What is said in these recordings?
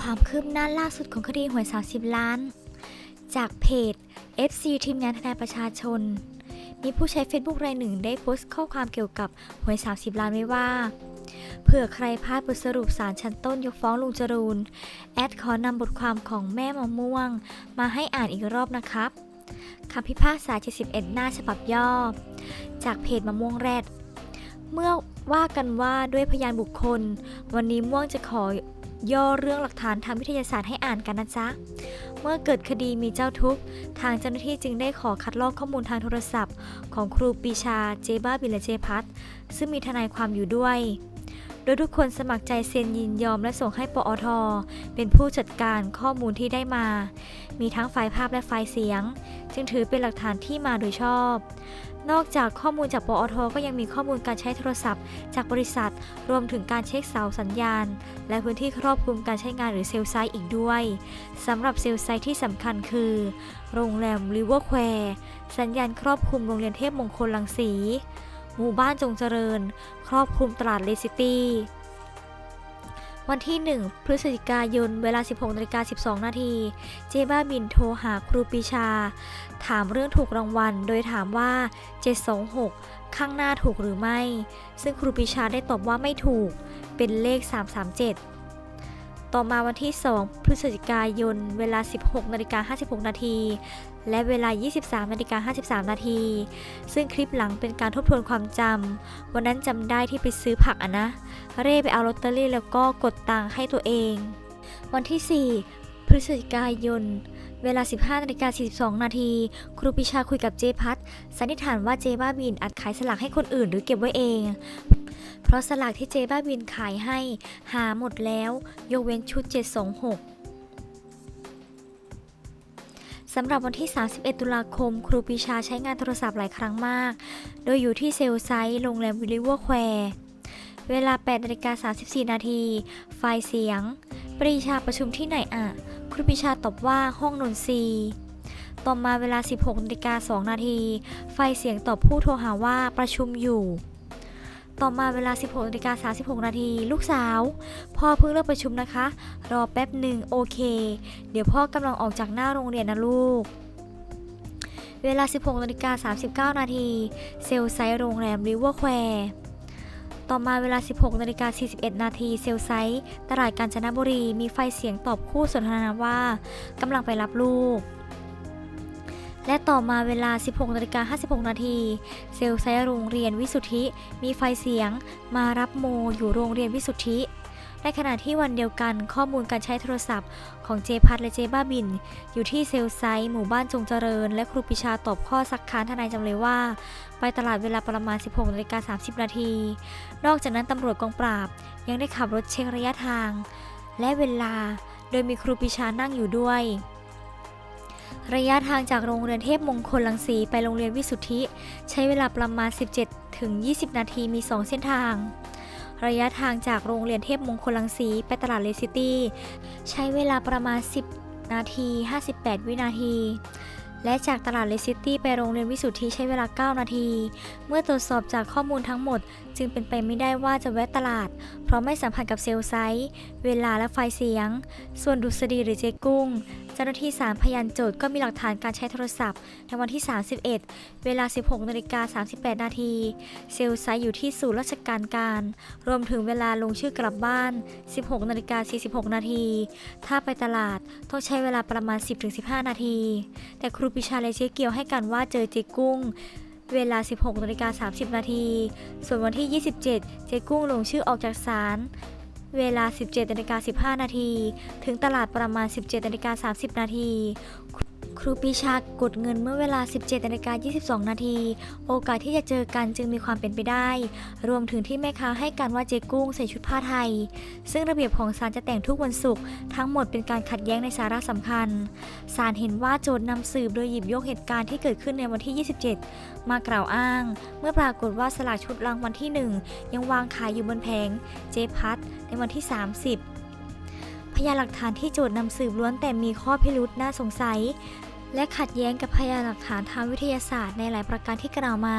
ความคืบหน้าล่าสุดของคดีหวย 30 ล้าน จากเพจ FC ทีมงานทนายประชาชน มีผู้ใช้ Facebook รายหนึ่งได้โพสต์ข้อความเกี่ยวกับหวย 30 ล้านไว้ว่า เผื่อใครพลาดบทสรุปสารชั้นต้นยกฟ้องลุงจรูน แอดขอนำบทความของแม่มะม่วง มาให้อ่านอีกรอบนะครับคำพิพากษา 71 หน้าฉบับย่อ จากเพจมะม่วงแรด เมื่อว่ากันว่าด้วยพยานบุคคล วันนี้ม่วงจะขอ ย่อเรื่องหลักฐานทางวิทยาศาสตร์ให้อ่านกันนะจ๊ะ เมื่อเกิดคดีมีเจ้าทุกข์ ทางเจ้าหน้าที่จึงได้ขอคัดลอกข้อมูลทางโทรศัพท์ ของครูปีชา เจบ้าบิลเจพัทซึ่งมีทนายความอยู่ด้วย โดยทุกคนสมัครใจเซ็นยินยอมและส่งให้ปอท เป็นผู้จัดการข้อมูลที่ได้มา มีทั้งไฟล์ภาพและไฟล์เสียง จึงถือเป็นหลักฐานที่มาโดยชอบ นอกจากข้อมูลจากปอท ก็ยังมีข้อมูลการใช้โทรศัพท์ จากบริษัท รวมถึงการเช็คเสาสัญญาณ และพื้นที่ครอบคลุมการใช้งานหรือเซลล์ไซต์อีกด้วยสำหรับเซลล์ไซต์ที่สำคัญคือ โรงแรมริเวอร์แควร์สัญญาณครอบคลุมโรงเรียนเทพมงคลลังสี หมู่บ้านจงเจริญ ครอบคลุมตลาดเลซิตี้วันที่ 1 พฤศจิกายน เวลา 16นาฬิกา12 นาที เจบ้าบินโทรหาครูปีชา ถามเรื่องถูกรางวัล โดยถามว่า 726 ข้างหน้าถูกหรือไม่ ซึ่งครูปีชาได้ตอบว่าไม่ถูก เป็นเลข 337 ต่อมาวันที่ 2 พฤศจิกายน เวลา 16นาฬิกา56 นาที และเวลา 23นาฬิกา53 นาที ซึ่งคลิปหลังเป็นการทบทวนความจำ วันนั้นจำได้ที่ไปซื้อผักอะนะ เร่ไปเอาลอตเตอรี่แล้วก็กดตังค์ให้ตัวเอง วันที่ 4 พฤศจิกายน เวลา 15นาฬิกา42 นาที ครูปิชาคุยกับเจพัทสันนิษฐานว่าเจบ้าบินอาจขายสลากให้คนอื่นหรือเก็บไว้เอง เพราะสลากที่เจบ้าบินขายให้ หาหมดแล้ว ยกเว้นชุด 726 สำหรับวันที่ 31 ตุลาคม ครูปรีชาใช้งานโทรศัพท์หลายครั้งมาก โดยอยู่ที่เซลล์ไซต์โรงแรมวิลิเวอร์แควร์เวลา8นาฬิกา34 นาที ไฟเสียง ปรีชาประชุมที่ไหนอะ ครูปรีชาตอบว่าห้องนนทรีต่อมาเวลา 16นาฬิกา2นาที ไฟเสียงตอบผู้โทรหาว่าประชุมอยู่ ต่อมาเวลา 16นาฬิกา36 นาที ลูกสาว พ่อเพิ่งเลิกประชุมนะคะ รอแป๊บหนึ่งโอเค เดี๋ยวพ่อกำลังออกจากหน้าโรงเรียนนะลูก เวลา 16นาฬิกา39 นาที เซลไซต์โรงแรมริเวอร์แควร์ต่อมาเวลา 16นาฬิกา41 นาที เซลไซต์ตลาดกาญจนบุรี มีไฟเสียงตอบคู่สนทนาว่ากำลังไปรับลูก และต่อมาเวลา 16นาฬิกา56 นาที เซลล์ไซต์โรงเรียนวิสุทธิ มีไฟเสียง มารับโมอยู่โรงเรียนวิสุทธิ ในขณะที่วันเดียวกันข้อมูลการใช้โทรศัพท์ของเจพัทและเจบ้าบิน อยู่ที่เซลไซหมู่บ้านจงเจริญ และครูปิชาตอบข้อซักค้านทนายจำเลยว่า ไปตลาดเวลาประมาณ 16นาฬิกา30 นาที นอกจากนั้นตำรวจกองปราบ ยังได้ขับรถเช็คระยะทาง และเวลา โดยมีครูปิชานั่งอยู่ด้วย ระยะทางจากโรงเรียนเทพมงคลลังสีไปโรงเรียนวิสุทธิ ใช้เวลาประมาณ 17 ถึง 20 นาทีมี 2 เส้นทาง ระยะทางจากโรงเรียนเทพมงคลลังสีไปตลาดเลซิตี้ ใช้เวลาประมาณ 10 นาที 58 วินาที และจากตลาดเลซิตี้ไปโรงเรียนวิสุทธิใช้เวลา 9 นาที เมื่อตรวจสอบจากข้อมูลทั้งหมด จึงเป็นไปไม่ได้ว่าจะแวะตลาด เพราะไม่สัมพันธ์กับเซลล์ไซต์ เวลาและไฟเสียง ส่วนดุษฎีหรือเจกุ้งเจ้าหน้าที่ศาลพยานโจทย์ก็มีหลักฐานการใช้โทรศัพท์ ในวันที่ 31 เวลา 16นาฬิกา38 นาทีเซลล์ไซต์อยู่ที่ศูนย์ราชการการ รวมถึงเวลาลงชื่อกลับบ้าน 16นาฬิกา46 นาที ถ้าไปตลาดต้องใช้เวลาประมาณ 10-15 นาที แต่ครูปิชาและเจ๊เกียวให้การว่าเจอเจ๊กุ้งเวลา 16นาฬิกา30 นาที ส่วนวันที่ 27 เจ๊กุ้งลงชื่อออกจากศาล เวลา 17นาฬิกา15 นาที ถึงตลาดประมาณ 17นาฬิกา30 นาที ครูปีชากดเงินเมื่อเวลา 17นาฬิกา22 นาที โอกาสที่จะเจอกันจึงมีความเป็นไปได้ รวมถึงที่แม่ค้าให้การว่าเจ๊กุ้งใส่ชุดผ้าไทย ซึ่งระเบียบของศาลจะแต่งทุกวันศุกร์ทั้งหมดเป็นการขัดแย้งในสาระสำคัญ ศาลเห็นว่าโจทย์นำสืบโดยหยิบยกเหตุการณ์ที่เกิดขึ้นในวันที่ 27 มากล่าวอ้าง เมื่อปรากฏว่าสลากชุดรางวัลที่ 1 ยังวางขายอยู่บนแผงเจ๊พัทในวันที่ 30 พยานหลักฐานที่โจทย์นำสืบล้วนแต่มีข้อพิรุษน่าสงสัย และขัดแย้งกับพยานหลักฐานทางวิทยาศาสตร์ในหลายประการที่กล่าวมา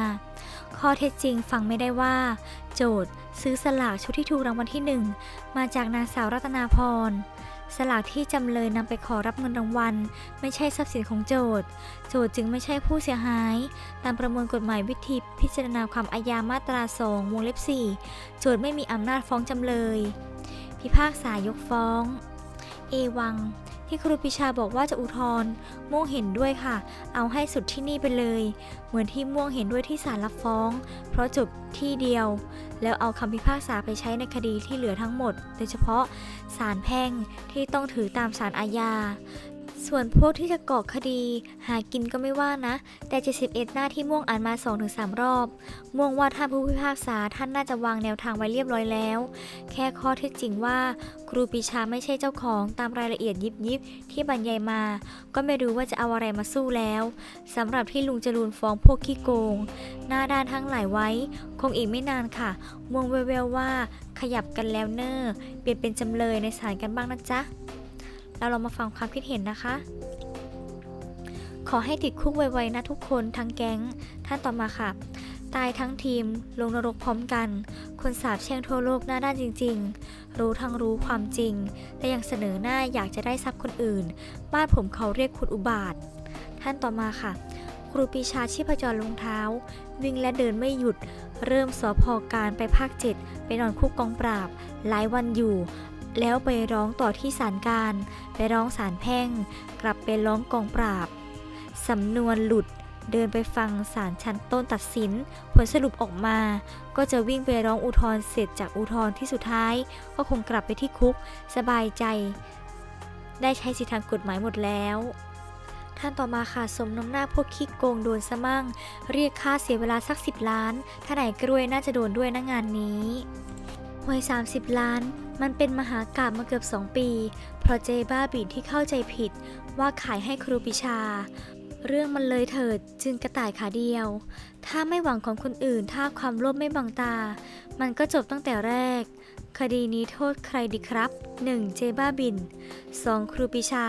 ข้อเท็จจริงฟังไม่ได้ว่า โจทย์ซื้อสลากชุดที่ถูกรางวัลที่ 1 มาจากนางสาวรัตนาพรสลากที่จำเลยนำไปขอรับเงินรางวัล ไม่ใช่ทรัพย์สินของโจทย์ โจทย์จึงไม่ใช่ผู้เสียหาย ตามประมวลกฎหมายวิธีพิจารณาความอาญามาตรา 2 วงเล็บ 4 โจทย์ไม่มีอำนาจฟ้องจำเลย พิพากษายกฟ้อง เอวัง ที่ครูปิชาบอกว่าจะอุทธรณ์ม่วงเห็นด้วยค่ะ เอาให้สุดที่นี่ไปเลย เหมือนที่ม่วงเห็นด้วยที่ศาลรับฟ้อง เพราะจบที่เดียว แล้วเอาคำพิพากษาไปใช้ในคดีที่เหลือทั้งหมด โดยเฉพาะศาลแพ่งที่ต้องถือตามศาลอาญา ส่วนพวกที่จะก่อคดี หากินก็ไม่ว่านะ แต่ 71 หน้าที่ม่วงอ่านมา 2-3 รอบ ม่วงว่าท่านผู้พิพากษาท่านน่าจะวางแนวทางไว้เรียบร้อยแล้ว แค่ข้อเท็จจริงว่า ครูปีชาไม่ใช่เจ้าของตามรายละเอียดยิบยิบที่บรรยายมา ก็ไม่รู้ว่าจะเอาอะไรมาสู้แล้วสำหรับที่ลุงจรูนฟ้องพวกขี้โกง หน้าด้านทั้งหลายไว้ คงอีกไม่นานค่ะ ม่วงแววๆว่า ขยับกันแล้วเนอ้อเปลี่ยนเป็นจำเลยในศาลกันบ้างนะจ๊ะ เราลองมาฟังความคิดเห็นนะคะ ขอให้ติดคุกไวๆนะทุกคนทั้งแก๊ง ท่านต่อมาค่ะ ตายทั้งทีม ลงนรกพร้อมกัน คนสาบแช่งทั่วโลกหน้าด้านจริง ๆ รู้ทั้งรู้ความจริงแต่ยังเสนอหน้าอยากจะได้ทรัพย์คนอื่น บ้านผมเขาเรียกคุณอุบาท ท่านต่อมาค่ะครูปีชาชีพจรลงเท้า วิ่งและเดินไม่หยุด เริ่มสอพอการไปภาคเจ็ดไปนอนคุกกองปราบ หลายวันอยู่ แล้วไปร้องต่อที่ศาลการ ไปร้องศาลแพ่ง กลับไปร้องกองปราบ สำนวนหลุด เดินไปฟังศาลชั้นต้นตัดสิน ผลสรุปออกมา ก็จะวิ่งไปร้องอุทธรณ์เสร็จจากอุทธรณ์ที่สุดท้าย ก็คงกลับไปที่คุก สบายใจ ได้ใช้สิทธิทางกฎหมายหมดแล้วท่านต่อมาค่ะสมน้ำหน้าพวกขี้โกงโดนซะมั่ง เรียกค่าเสียเวลาสักสิบล้าน ถ้าไหนกล้วยน่าจะโดนด้วยนะงานนี้ หวย 30 ล้าน มันเป็นมหากาบมาเกือบ 2 ปี เพราะเจบ้าบินที่เข้าใจผิดว่าขายให้ครูปิชา เรื่องมันเลยเถิดจึงกระต่ายขาเดียว ถ้าไม่หวังของคนอื่น ถ้าความโลภไม่บังตา มันก็จบตั้งแต่แรก คดีนี้โทษใครดีครับ 1. เจบ้าบิน 2. ครูปิชา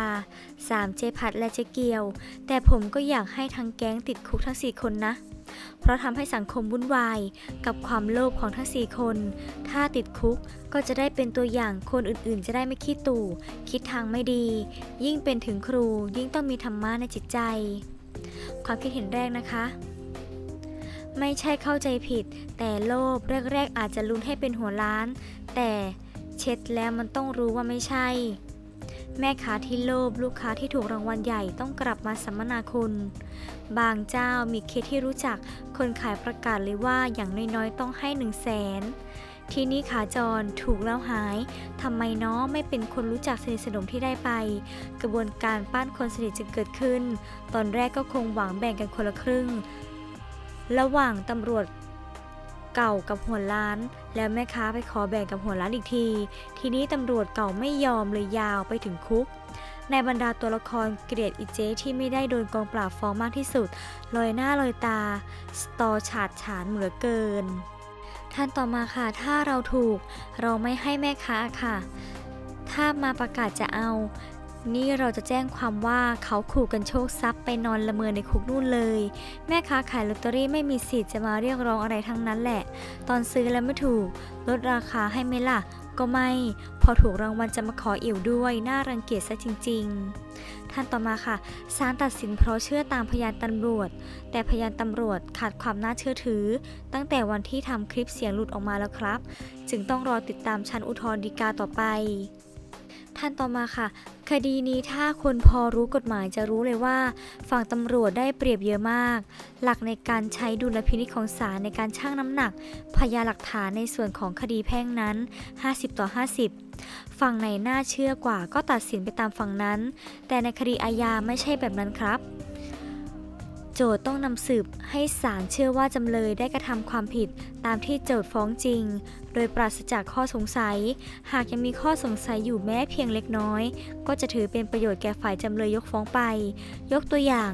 3. เจพัดและเจเกียว แต่ผมก็อยากให้ทั้งแก๊งติดคุกทั้ง 4 คนนะ เพราะทำให้สังคมวุ่นวาย กับความโลภของทั้ง 4 คน ถ้าติดคุกก็จะได้เป็นตัวอย่างคนอื่นๆ จะได้ไม่ขี้ตู่ คิดทางไม่ดี ยิ่งเป็นถึงครูยิ่งต้องมีธรรมะในจิตใจ ความคิดเห็นแรกนะคะไม่ใช่เข้าใจผิด แต่โลภแรกๆอาจจะลุ้นให้เป็นหัวล้าน แต่เช็ดแล้วมันต้องรู้ว่าไม่ใช่ แม่ค้าที่โลภลูกค้าที่ถูกรางวัลใหญ่ต้องกลับมาสัมมนาคุณ บางเจ้ามีเคสที่รู้จัก คนขายประกาศเลยว่าอย่างน้อยๆ ต้องให้1 0 0 0 0แสนทีนี้ขาจรถูกแล้วหายทำไมเนาะไม่เป็นคนรู้จักสนิทสนมที่ได้ไป กระบวนการปั้นคนสนิทจึงเกิดขึ้น ตอนแรกก็คงหวังแบ่งกันคนละครึ่ง ระหว่างตำรวจ เก่ากับหัวล้าน แล้วแม่ค้าไปขอแบ่งกับหัวล้านอีกที ทีนี้ตำรวจเก่าไม่ยอมเลยยาวไปถึงคุก ในบรรดาตัวละครเกลียดอีเจที่ไม่ได้โดนกองปราบฟ้องมากที่สุด ลอยหน้าลอยตา สตอฉาดฉานเหลือเกิน ท่านต่อมาค่ะถ้าเราถูก เราไม่ให้แม่ค้าค่ะ ถ้ามาประกาศจะเอา นี่เราจะแจ้งความว่าเขาขู่กันโชคทรัพย์ไปนอนละเมอในคุกนู่นเลย แม่ค้าขายลอตเตอรี่ไม่มีสิทธิ์จะมาเรียกร้องอะไรทั้งนั้นแหละ ตอนซื้อแล้วไม่ถูก ลดราคาให้ไหมล่ะ ก็ไม่ พอถูกรางวัลจะมาขออิ่วด้วย น่ารังเกียจซะจริง ๆ ท่านต่อมาค่ะศาลตัดสินเพราะเชื่อตามพยานตำรวจ แต่พยานตำรวจขาดความน่าเชื่อถือ ตั้งแต่วันที่ทำคลิปเสียงหลุดออกมาแล้วครับ จึงต้องรอติดตามชั้นอุทธรณ์ฎีกาต่อไป ท่านต่อมาค่ะ คดีนี้ถ้าคนพอรู้กฎหมายจะรู้เลยว่า ฝั่งตำรวจได้เปรียบเยอะมาก หลักในการใช้ดุลพินิจของศาลในการชั่งน้ำหนัก พยานหลักฐานในส่วนของคดีแพ่งนั้น 50 ต่อ 50 ฝั่งไหนน่าเชื่อกว่าก็ตัดสินไปตามฝั่งนั้น แต่ในคดีอาญาไม่ใช่แบบนั้นครับโจทย์ต้องนำสืบให้ศาลเชื่อว่าจำเลยได้กระทำความผิด ตามที่โจทย์ฟ้องจริง โดยปราศจากข้อสงสัย หากยังมีข้อสงสัยอยู่แม้เพียงเล็กน้อย ก็จะถือเป็นประโยชน์แก่ฝ่ายจำเลยยกฟ้องไป ยกตัวอย่าง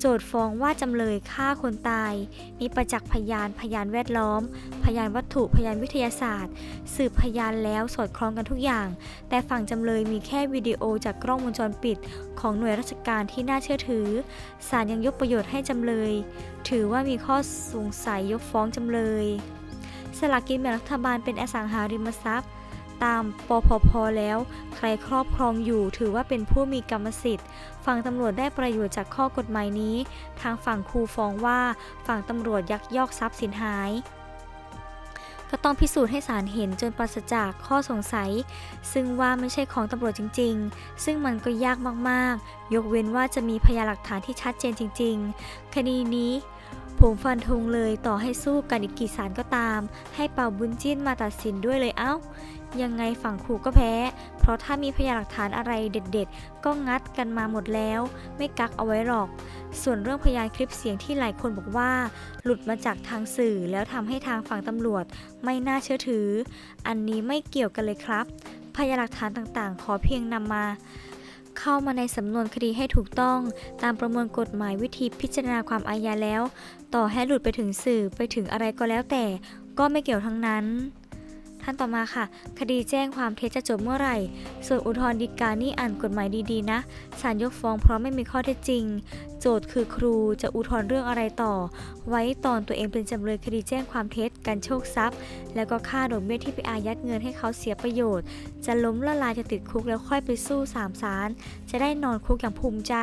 โจทย์ฟ้องว่าจำเลยฆ่าคนตาย มีประจักษ์พยานพยานแวดล้อม พยานวัตถุพยานวิทยาศาสตร์ สืบพยานแล้วสอดคล้องกันทุกอย่าง แต่ฝั่งจำเลยมีแค่วิดีโอจากกล้องวงจรปิด ของหน่วยราชการที่น่าเชื่อถือศาลยังยกประโยชน์ให้จำเลย ถือว่ามีข้อสงสัยยกฟ้องจำเลย สลากกินแบ่งรัฐบาลเป็นอสังหาริมทรัพย์ ตามปพพแล้ว ใครครอบครองอยู่ถือว่าเป็นผู้มีกรรมสิทธิ์ ฝั่งตำรวจได้ประโยชน์จากข้อกฎหมายนี้ ทางฝั่งครูฟ้องว่าฝั่งตำรวจยักยอกทรัพย์สินหายก็ต้องพิสูจน์ให้ศาลเห็นจนปราศจากข้อสงสัย ซึ่งว่าไม่ใช่ของตำรวจจริง ๆ ซึ่งมันก็ยากมากๆ ยกเว้นว่าจะมีพยานหลักฐานที่ชัดเจนจริง ๆ คดีนี้ ผมฟันธงเลยต่อให้สู้กันอีกกี่ศาลก็ตาม ให้เป่าบุญจิ้นมาตัดสินด้วยเลยเอ้า ยังไงฝั่งครูก็แพ้ เพราะถ้ามีพยานหลักฐานอะไรเด็ดๆ ก็งัดกันมาหมดแล้ว ไม่กักเอาไว้หรอก ส่วนเรื่องพยานคลิปเสียงที่หลายคนบอกว่า หลุดมาจากทางสื่อแล้วทำให้ทางฝั่งตำรวจไม่น่าเชื่อถือ อันนี้ไม่เกี่ยวกันเลยครับ พยานหลักฐานต่างๆ ขอเพียงนำมา เข้ามาในสำนวนคดีให้ถูกต้อง ตามประมวลกฎหมายวิธีพิจารณาความอาญาแล้ว ต่อให้หลุดไปถึงสื่อไปถึงอะไรก็แล้วแต่ ก็ไม่เกี่ยวทั้งนั้น ท่านต่อมาค่ะ คดีแจ้งความเท็จจะจบเมื่อไหร่ ส่วนอุทธรณ์ฎีกานี่อ่านกฎหมายดีๆนะศาลยกฟ้องเพราะไม่มีข้อเท็จจริง โจทย์คือครูจะอุทธรณ์เรื่องอะไรต่อ ไว้ตอนตัวเองเป็นจำเลยคดีแจ้งความเท็จการโชคทรัพย์ แล้วก็ค่าดอกเบี้ยที่ไปอายัดเงินให้เขาเสียประโยชน์ จะล้มละลายจะติดคุกแล้วค่อยไปสู้สามศาลจะได้นอนคุกอย่างภูมิใจ